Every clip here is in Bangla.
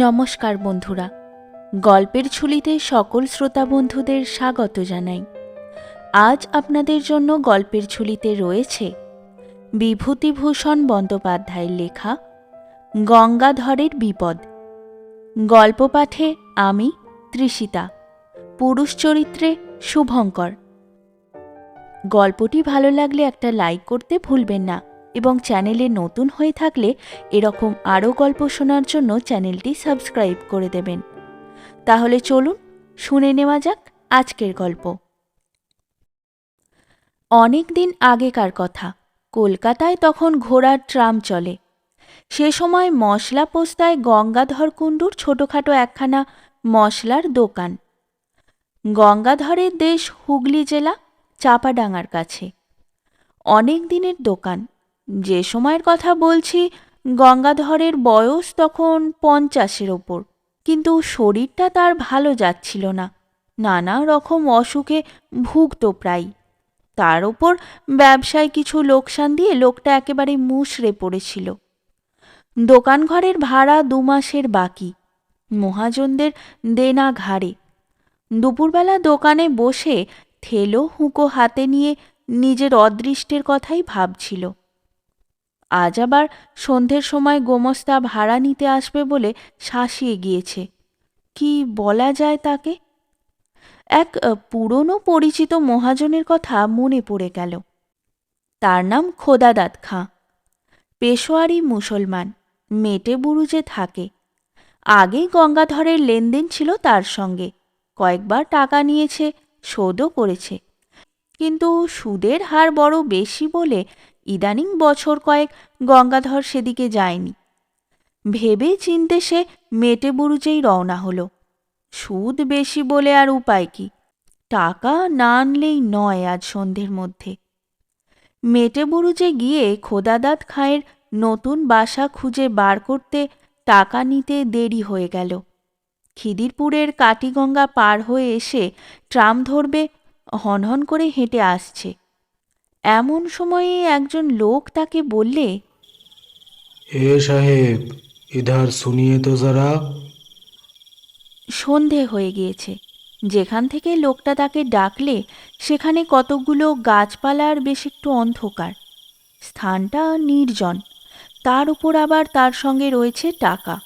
নমস্কার বন্ধুরা। গল্পের ঝুলিতে সকল শ্রোতা বন্ধুদের স্বাগত জানাই। আজ আপনাদের জন্য গল্পের ঝুলিতে রয়েছে বিভূতিভূষণ বন্দ্যোপাধ্যায়ের লেখা গঙ্গাধরের বিপদ। গল্প পাঠে আমি তৃষিতা পুরুষ চরিত্রে শুভঙ্কর। গল্পটি ভালো লাগলে একটা লাইক করতে ভুলবেন না। এবং চ্যানেলে নতুন হয়ে থাকলে এরকম আরও গল্প শোনার জন্য চ্যানেলটি সাবস্ক্রাইব করে দেবেন। তাহলে চলুন, শুনে নেওয়া যাক আজকের গল্প। অনেক দিন আগেকার কথা, কলকাতায় তখন ঘোড়ার ট্রাম চলে। সে সময় মশলা পোস্তায় গঙ্গাধর কুণ্ডুর ছোটোখাটো একখানা মশলার দোকান। গঙ্গাধরের দেশ হুগলি জেলা, চাপাডাঙ্গার কাছে। অনেক দিনের দোকান যে সময়ের কথা বলছি, গঙ্গাধরের বয়স তখন পঞ্চাশের ওপর। কিন্তু শরীরটা তার ভালো যাচ্ছিল না। নানা রকম অসুখে ভুগত প্রায়। তার ওপর ব্যবসায় কিছু লোকসান দিয়ে লোকটা একেবারে মুষড়ে পড়েছিল। দোকানঘরের ভাড়া দু মাসের বাকি। মহাজনদের দেনা ঘাড়ে। দুপুরবেলা দোকানে বসে থেলো হুঁকো হাতে নিয়ে নিজের অদৃষ্টের কথাই ভাবছিল। আজ আবার সন্ধ্যের সময় গোমস্তা ভাড়া নিতে আসবে বলে শাসিয়ে গিয়েছে কি বলা যায় তাকে? এক পুরনো পরিচিত মহাজনের কথা মনে পড়ে গেল। তার নাম খোদাদাত খাঁ। পেশোয়ারি মুসলমান, মেটে বুরুজে থাকে। আগেই গঙ্গাধরের লেনদেন ছিল তার সঙ্গে। কয়েকবার টাকা নিয়েছে, শোধও করেছে। কিন্তু সুদের হার বড় বেশি বলে ইদানিং বছর কয়েক গঙ্গাধর সেদিকে যায়নি। ভেবে চিনতে সে মেটে বুরুজেই রওনা হলো। সুদ বেশি বলে আর উপায় কি? টাকা না আনলেই নয় আজ সন্ধ্যের মধ্যে। মেটে বুরুজে গিয়ে খোদাদাত খাঁয়ের নতুন বাসা খুঁজে বার করতে টাকা নিতে দেরি হয়ে গেল। খিদিরপুরের কাটিগঙ্গা পার হয়ে এসে ট্রাম ধরবে হনহন করে হেঁটে আসছে। এমন সময়ে একজন লোক তাকে বললে এ সাহেব এধার শুনিয়ে তো যারা। সন্ধে হয়ে গিয়েছে। যেখান থেকে লোকটা তাকে ডাকলে সেখানে কতকগুলো গাছপালার বেশ একটু অন্ধকার। স্থানটা নির্জন। তার উপর আবার তার সঙ্গে রয়েছে টাকা।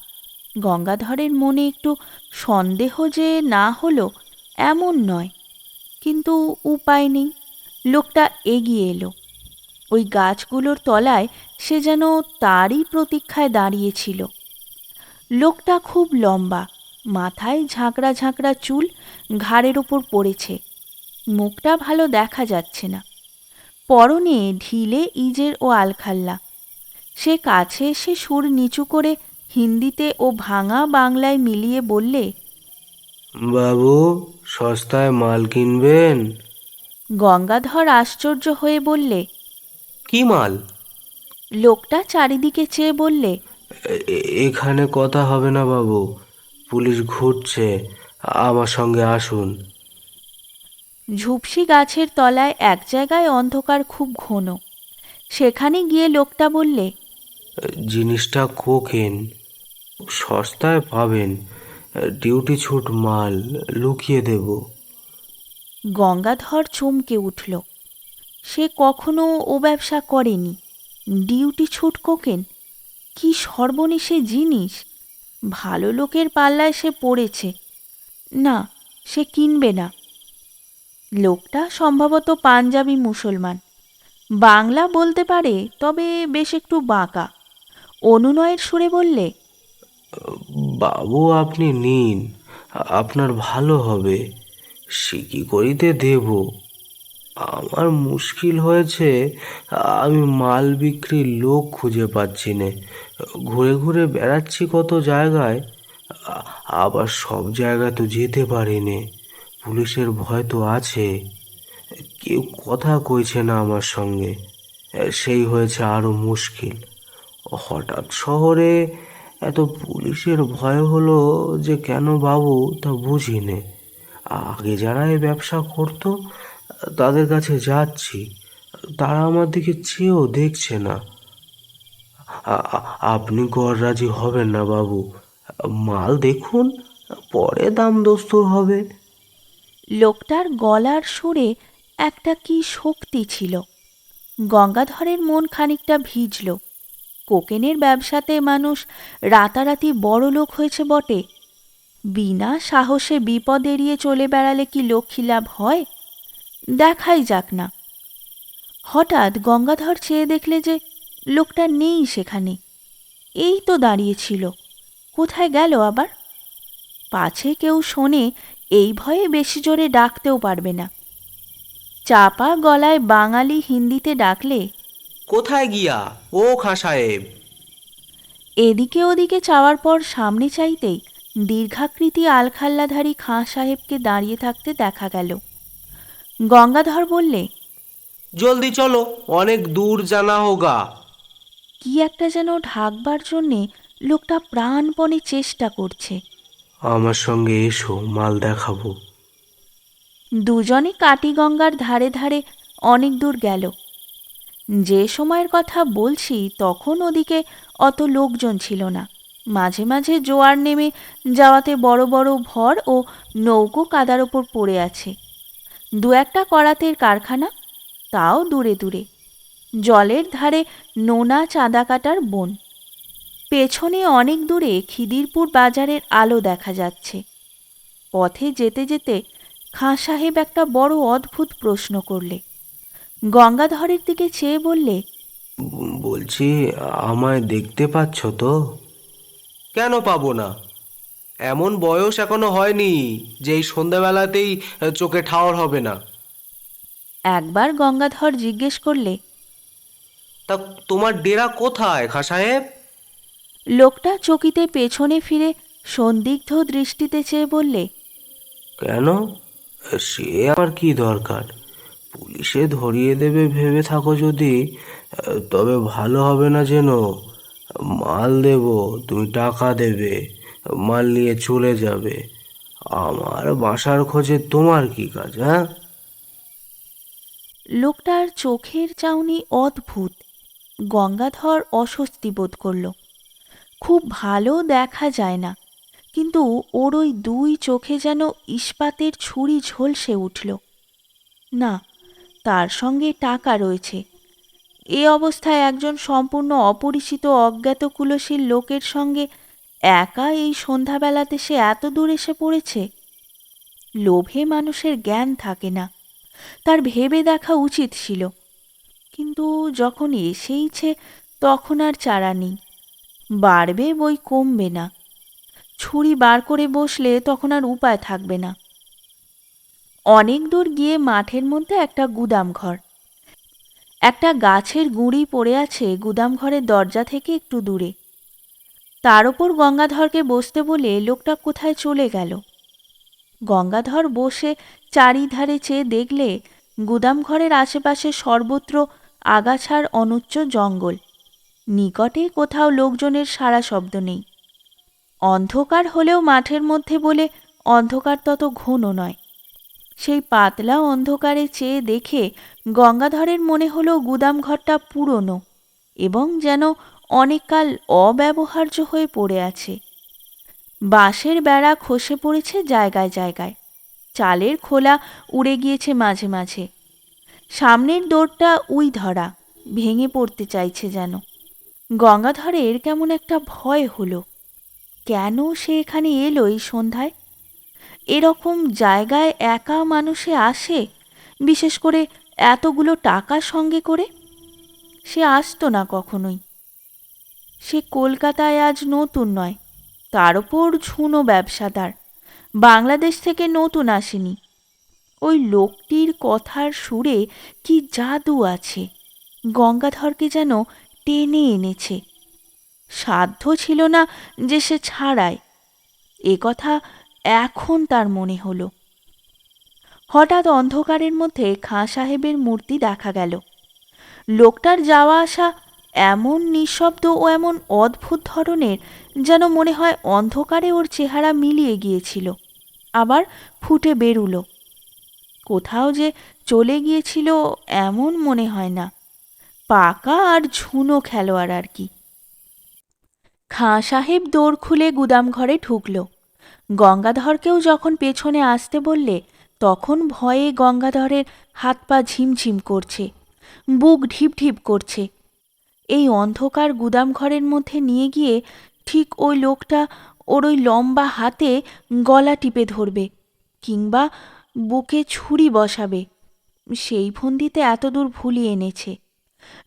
গঙ্গাধরের মনে একটু সন্দেহ যে না হলো এমন নয়। কিন্তু উপায় নেই। লোকটা এগিয়ে এলো। ওই গাছগুলোর তলায় সে যেন তারই প্রতীক্ষায় দাঁড়িয়েছিল। লোকটা খুব লম্বা, মাথায় ঝাঁকড়া ঝাঁকড়া চুল ঘাড়ের ওপর পড়েছে। মুখটা ভালো দেখা যাচ্ছে না। পরনে ঢিলে ইজের ও আলখাল্লা। সে কাছে এসে সুর নিচু করে হিন্দিতে ও ভাঙা বাংলায় মিলিয়ে বললে বাবু সস্তায় মাল কিনবেন? গঙ্গাধর আশ্চর্য হয়ে বললে কি মাল? লোকটা চারিদিকে চেয়ে বললে এ- এখানে কথা হবে না বাবু পুলিশ ঘুরছে আমার সঙ্গে আসুন। ঝুপসি গাছের তলায় এক জায়গায় অন্ধকার খুব ঘন। সেখানে গিয়ে লোকটা বললে জিনিসটা কোকেন সস্তায় পাবেন ডিউটি ছুট মাল লুকিয়ে দেব। গঙ্গাধর চমকে উঠল। সে কখনো ও ব্যবসা করেনি। ডিউটি ছুট কোকেন? কি সর্বনেশে জিনিস? ভালো লোকের পাল্লায় সে পড়েছে। না, সে কিনবে না। লোকটা সম্ভবত পাঞ্জাবি মুসলমান। বাংলা বলতে পারে, তবে বেশ একটু বাঁকা। অনুনয়ের সুরে বললে বাবু আপনি নিন, আপনার ভালো হবে সিকি করিতে দেব? আমার মুশকিল হয়েছে, আমি মাল বিক্রির লোক খুঁজে পাচ্ছি না, ঘুরে ঘুরে বেড়াচ্ছি কত জায়গায়, আবার সব জায়গায় তো যেতে পারিনি পুলিশের ভয় তো আছে, কেউ কথা কইছে না আমার সঙ্গে, সেই হয়েছে আরও মুশকিল, হঠাৎ শহরে এত পুলিশের ভয় হলো যে কেন বাবু তা বুঝি নে আগে যারা এই ব্যবসা করতো, তাদের কাছে যাচ্ছি। তারা আমার দিকে চেয়েও দেখছে না। আপনি রাজি হবেন না বাবু। মাল দেখুন, পরে দাম দস্তুর হবে। লোকটার গলার সুরে একটা কি শক্তি ছিল। গঙ্গাধরের মন খানিকটা ভিজল। কোকেনের ব্যবসাতে মানুষ রাতারাতি বড় লোক হয়েছে বটে। বিনা সাহসে বিপদ এড়িয়ে চলে বেড়ালে কি লক্ষ্মী লাভ হয়? দেখাই যাক না। হঠাৎ গঙ্গাধর চেয়ে দেখলে যে লোকটা নেই সেখানে। এই তো দাঁড়িয়েছিল কোথায় গেল আবার? পাছে কেউ শোনে এই ভয়ে বেশি জোরে ডাকতেও পারবে না। চাপা গলায় বাঙালি হিন্দিতে ডাকলে কোথায় গিয়া ও খাঁ সাহেব? এদিকে ওদিকে চাওয়ার পর সামনে চাইতেই দীর্ঘাকৃতি আলখাল্লাধারী খাঁ সাহেবকে দাঁড়িয়ে থাকতে দেখা গেল। গঙ্গাধর বললে জলদি চলো অনেক দূর জানা হোগা। কি একটা যেন ঢাকবার জন্যে লোকটা প্রাণপণে চেষ্টা করছে। আমার সঙ্গে এসো মাল দেখাবো। দুজনে কাটিগঙ্গার ধারে ধারে অনেক দূর গেল। যে সময়ের কথা বলছি, তখন ওদিকে অত লোকজন ছিল না। মাঝে মাঝে জোয়ার নেমে যাওয়াতে বড় বড় ভর ও নৌকো কাদার ওপর পড়ে আছে। দু একটা করাতের কারখানা, তাও দূরে দূরে। জলের ধারে নোনা চাঁদা কাটার বন। পেছনে অনেক দূরে খিদিরপুর বাজারের আলো দেখা যাচ্ছে। পথে যেতে যেতে খাঁ সাহেব একটা বড় অদ্ভুত প্রশ্ন করলে। গঙ্গাধরের দিকে চেয়ে বললে বলছি আমায় দেখতে পাচ্ছ তো? কেন পাবো না? এমন বয়স এখনও হয়নি যে এই সন্ধ্যাবেলাতেই চোখে ঠাওর হবে না। একবার গঙ্গাধর জিজ্ঞেস করলে তা তোমার ডেরা কোথায় খা সাহেব? লোকটা চকিতে পেছনে ফিরে সন্দিগ্ধ দৃষ্টিতে চেয়ে বললে কেন? সে আমার কি দরকার? পুলিশে ধরিয়ে দেবে ভেবে থাকো যদি। তবে ভালো হবে না যেন। মাল দেব, তুমি টাকা দেবে, মাল নিয়ে চলে যাবে। আমার বাসার খোঁজে তোমার কি কাজ হ্যাঁ? লোকটার চোখের চাউনি অদ্ভুত। গঙ্গাধর অস্বস্তি বোধ করল। খুব ভালো দেখা যায় না, কিন্তু ওর ওই দুই চোখে যেন ইস্পাতের ছুরি ঝলসে উঠল। না তার সঙ্গে টাকা রয়েছে। এ অবস্থায় একজন সম্পূর্ণ অপরিচিত অজ্ঞাত কুলশীল লোকের সঙ্গে একা এই সন্ধ্যাবেলাতে সে এত দূর এসে পড়েছে? লোভে মানুষের জ্ঞান থাকে না। তার ভেবে দেখা উচিত ছিল। কিন্তু যখন এসেইছে, তখন আর চারা নেই। বাড়বে বই কমবে না। ছুরি বার করে বসলে তখন আর উপায় থাকবে না। অনেক দূর গিয়ে মাঠের মধ্যে একটা গুদাম ঘর। একটা গাছের গুঁড়ি পড়ে আছে গুদাম ঘরের দরজা থেকে একটু দূরে। তার ওপর গঙ্গাধরকে বসতে বলে লোকটা কোথায় চলে গেল। গঙ্গাধর বসে চারিধারে চেয়ে দেখলে গুদাম ঘরের আশেপাশে সর্বত্র আগাছার অনুচ্চ জঙ্গল। নিকটে কোথাও লোকজনের সারা শব্দ নেই। অন্ধকার হলেও মাঠের মধ্যে বলে অন্ধকার তত ঘন নয়। সেই পাতলা অন্ধকারে চেয়ে দেখে গঙ্গাধরের মনে হলো গুদাম ঘরটা পুরনো এবং যেন অনেককাল অব্যবহার্য হয়ে পড়ে আছে। বাঁশের বেড়া খসে পড়েছে জায়গায় জায়গায়। চালের খোলা উড়ে গিয়েছে মাঝে মাঝে। সামনের দৌড়টা উই ধরা, ভেঙে পড়তে চাইছে যেন। গঙ্গাধরের কেমন একটা ভয় হলো। কেন সে এখানে এলো এই সন্ধ্যায়? এরকম জায়গায় একা মানুষে আসে? বিশেষ করে এতগুলো টাকা সঙ্গে করে? সে আসতো না কখনোই। সে কলকাতায় আজ নতুন নয়, তার ওপর ঝুনো ব্যবসাদার। বাংলাদেশ থেকে নতুন আসেনি। ওই লোকটির কথার সুরে কি জাদু আছে? গঙ্গাধরকে যেন টেনে এনেছে। সাধ্য ছিল না যে সে ছাড়ায়। এ কথা এখন তার মনে হলো। হঠাৎ অন্ধকারের মধ্যে খাঁ সাহেবের মূর্তি দেখা গেল। লোকটার যাওয়া আসা এমন নিঃশব্দ ও এমন অদ্ভুত ধরনের যেন মনে হয় অন্ধকারে ওর চেহারা মিলিয়ে গিয়েছিল। আবার ফুটে বেরুলো। কোথাও যে চলে গিয়েছিল এমন মনে হয় না। পাকা আর ঝুনো খেলোয়াড় আর কি। খাঁ সাহেব দৌড় খুলে গুদাম ঘরে ঢুকল। গঙ্গাধরকেও যখন পেছনে আসতে বললে, তখন ভয়ে গঙ্গাধরের হাত পা ঝিমঝিম করছে, বুক ঢিপ ঢিপ করছে। এই অন্ধকার গুদাম ঘরের মধ্যে নিয়ে গিয়ে ঠিক ওই লোকটা ওর ওই লম্বা হাতে গলা টিপে ধরবে কিংবা বুকে ছুরি বসাবে। সেই ফন্দিতে এতদূর ভুলিয়ে এনেছে।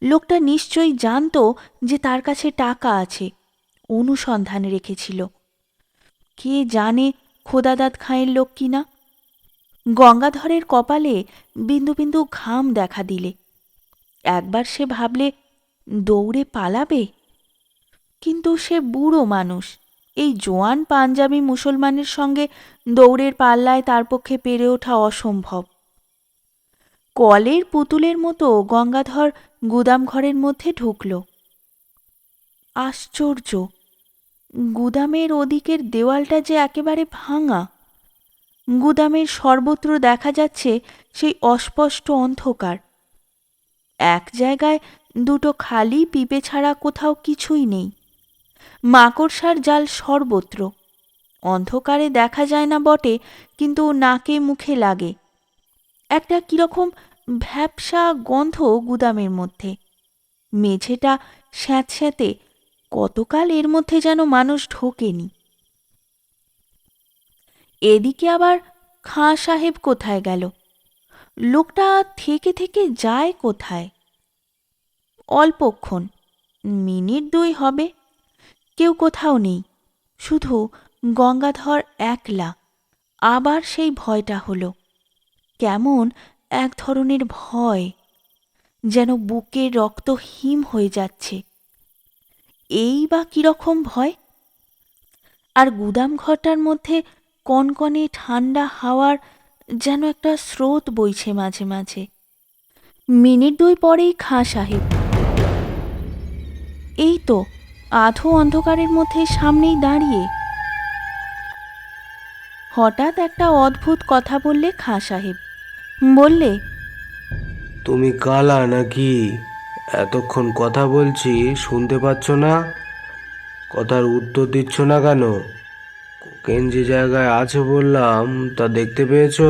লোকটা নিশ্চয়ই জানতো যে তার কাছে টাকা আছে, অনুসন্ধান রেখেছিল। কে জানে খোদাদাত খাঁয়ের লোক কিনা? গঙ্গাধরের কপালে বিন্দু বিন্দু ঘাম দেখা দিলে। একবার সে ভাবলে, দৌড়ে পালাবে? কিন্তু সে বুড়ো মানুষ, এই জোয়ান পাঞ্জাবি মুসলমানের সঙ্গে দৌড়ের পাল্লায় তার পক্ষে পেরে ওঠা অসম্ভব। কলের পুতুলের মতো গঙ্গাধর গুদাম ঘরের মধ্যে ঢুকল। আশ্চর্য! গুদামের ওদিকের দেওয়ালটা যে একেবারে ভাঙা। গুদামের সর্বত্র দেখা যাচ্ছে সেই অস্পষ্ট অন্ধকার। এক জায়গায় দুটো খালি পিপে ছাড়া কোথাও কিছুই নেই। মাকড়সার জাল সর্বত্র। অন্ধকারে দেখা যায় না বটে, কিন্তু নাকে মুখে লাগে। একটা কীরকম ভ্যাপসা গন্ধ গুদামের মধ্যে। মেঝেটা স্যাঁতস্যাঁতে কতকাল এর মধ্যে যেন মানুষ ঢোকেনি। এদিকে আবার খাঁ সাহেব কোথায় গেল? লোকটা থেকে থেকে যায় কোথায়? অল্পক্ষণ, মিনিট দুই হবে, কেউ কোথাও নেই, শুধু গঙ্গাধর একলা। আবার সেই ভয়টা হলো, কেমন এক ধরনের ভয়, যেন বুকের রক্ত হিম হয়ে যাচ্ছে। এই বা কীরকম ভয়? আর গুদাম ঘরটার মধ্যে কনকনে ঠান্ডা হাওয়ার যেন একটা স্রোত বইছে মাঝে মাঝে। মিনিট দুই পরেই খাঁ সাহেব। এই তো, আধো অন্ধকারের মধ্যে সামনেই দাঁড়িয়ে। হঠাৎ একটা অদ্ভুত কথা বললে খাঁ সাহেব। বললে, তুমি কালা নাকি? এতক্ষণ কথা বলছি, শুনতে পাচ্ছ না? কথার উত্তর দিচ্ছ না কেন? কোকেন যে জায়গায় আছে বললাম, তা দেখতে পেয়েছ?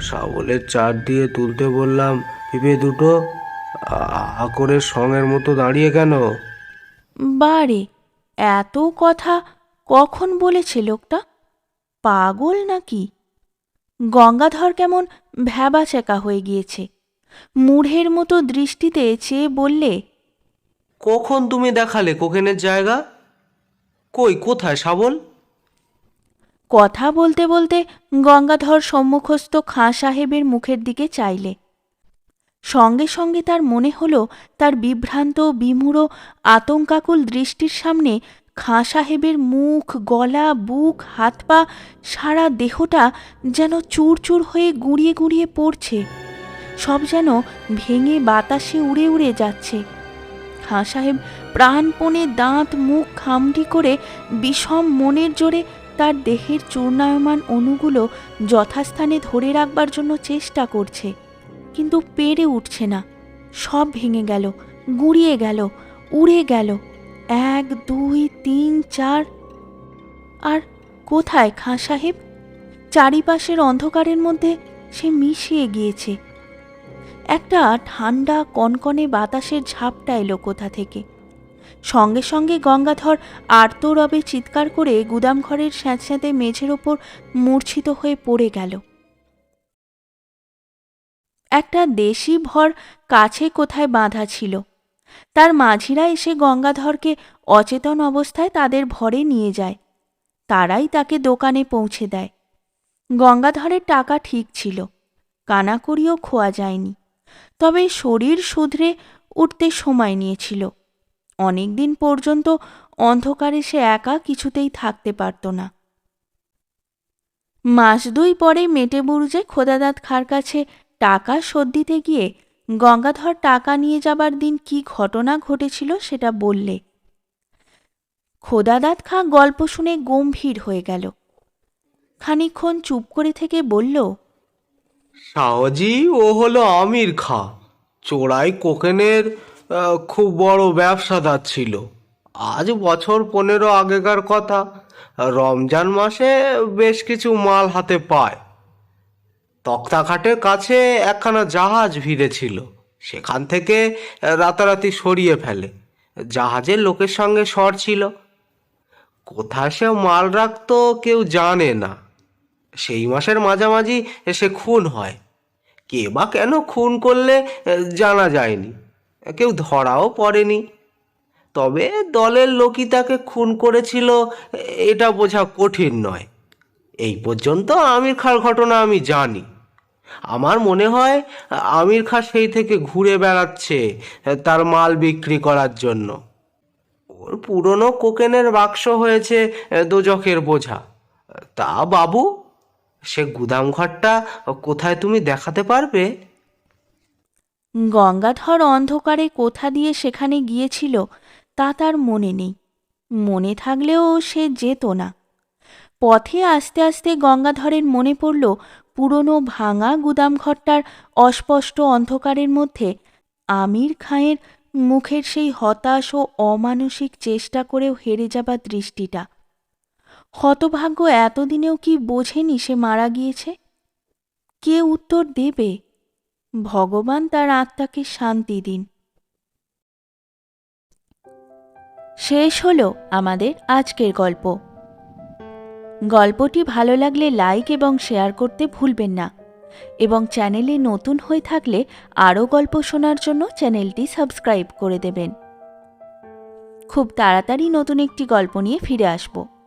শাবলের চার দিয়ে তুলতে বললাম, পিপে দুটো, আ করে সঙের মতো দাঁড়িয়ে কেন? বারে, এত কথা কখন বলেছে লোকটা? পাগল নাকি? গঙ্গাধর কেমন ভ্যাবাচেকা হয়ে গিয়েছে। মূঢ়ের মতো দৃষ্টিতে চেয়ে বললে কখন তুমি দেখালে কোকেনের জায়গা? কই কোথায় শাবল? কথা বলতে বলতে গঙ্গাধর সম্মুখস্থ খাঁ সাহেবের মুখের দিকে চাইলে। সঙ্গে সঙ্গে তার মনে হলো তার বিভ্রান্ত বিমূঢ় আতঙ্কাকুল দৃষ্টির সামনে খাঁ সাহেবের মুখ গলা বুক হাত পা সারা দেহটা যেন চুরচুর হয়ে গুঁড়িয়ে গুঁড়িয়ে পড়ছে। সব যেন ভেঙে বাতাসে উড়ে উড়ে যাচ্ছে। খাঁ সাহেব, প্রাণপণে দাঁত, মুখ, খামটি করে বিষম মনের জোরে তার দেহের চূর্ণায়মান অণুগুলো যথাস্থানে ধরে রাখবার জন্য চেষ্টা করছে, কিন্তু পেরে উঠছে না। সব ভেঙে গেল, গুঁড়িয়ে গেল, উড়ে গেল। এক, দুই, তিন, চার। আর কোথায় খাঁ সাহেব? চারিপাশের অন্ধকারের মধ্যে সে মিশিয়ে গিয়েছে। একটা ঠান্ডা কনকনে বাতাসের ঝাপটা এলো কোথা থেকে। সঙ্গে সঙ্গে গঙ্গাধর আর্তরবে চিৎকার করে গুদামঘরের স্যাঁতস্যাঁতে মেঝের ওপর মূর্ছিত হয়ে পড়ে গেল। একটা দেশি ভর কাছে কোথায় বাঁধা ছিল। তার মাঝিরা এসে গঙ্গাধরকে অচেতন অবস্থায় তাদের ভরে নিয়ে যায়। তারাই তাকে দোকানে পৌঁছে দেয়। গঙ্গাধরের টাকা ঠিক ছিল। কানাকড়িও খোয়া যায়নি। তবে শরীর শুধরে উঠতে সময় নিয়েছিল। অনেক দিন পর্যন্ত অন্ধকারে সে একা কিছুতেই থাকতে পারত না। মাস দুই পরে মেটে বুরুজে খোদাদাত খার কাছে টাকা শোধ দিতে গিয়ে গঙ্গাধর টাকা নিয়ে যাবার দিন কি ঘটনা ঘটেছিল সেটা বললে। খোদাদাত খাঁ গল্প শুনে গম্ভীর হয়ে গেল। খানিকক্ষণ চুপ করে থেকে বলল শাহজি ও হলো আমির খা। চোরাই কোকেনের খুব বড় ব্যবসাদার ছিল। আজ বছর পনেরো আগেকার কথা। রমজান মাসে বেশ কিছু মাল হাতে পায়। তক্তাঘাটের কাছে একখানা জাহাজ ভিড়েছিল। সেখান থেকে রাতারাতি সরিয়ে ফেলে। জাহাজের লোকের সঙ্গে সর ছিল। কোথায় সে মাল রাখতো কেউ জানে না। সেই মাসের মাঝামাঝি সে খুন হয়। কে বা কেন খুন করলে জানা যায়নি। কেউ ধরাও পড়েনি। তবে দলের লোকই তাকে খুন করেছিল এটা বোঝা কঠিন নয়। এই পর্যন্ত আমির খাঁর ঘটনা আমি জানি। আমার মনে হয়, আমির খাঁ সেই থেকে ঘুরে বেড়াচ্ছে তার মাল বিক্রি করার জন্য। ওর পুরনো কোকেনের বাক্স হয়েছে দোজখের বোঝা। তা বাবু সে গুদাম ঘরটা কোথায় তুমি দেখাতে পারবে? গঙ্গাধর অন্ধকারে কোথা দিয়ে সেখানে গিয়েছিল তা তার মনে নেই। মনে থাকলেও সে যেত না। পথে আস্তে আস্তে গঙ্গাধরের মনে পড়ল পুরনো ভাঙা গুদামঘরটার অস্পষ্ট অন্ধকারের মধ্যে আমির খাঁয়ের মুখের সেই হতাশ ও অমানসিক চেষ্টা করেও হেরে যাবার দৃষ্টিটা। হতভাগ্য এতদিনেও কি বোঝেনি সে মারা গিয়েছে? কে উত্তর দেবে? ভগবান তার আত্মাকে শান্তি দিন। শেষ হলো আমাদের আজকের গল্প। গল্পটি ভালো লাগলে লাইক এবং শেয়ার করতে ভুলবেন না এবং চ্যানেলে নতুন হয়ে থাকলে আরও গল্প শোনার জন্য চ্যানেলটি সাবস্ক্রাইব করে দেবেন। খুব তাড়াতাড়ি নতুন একটি গল্প নিয়ে ফিরে আসব।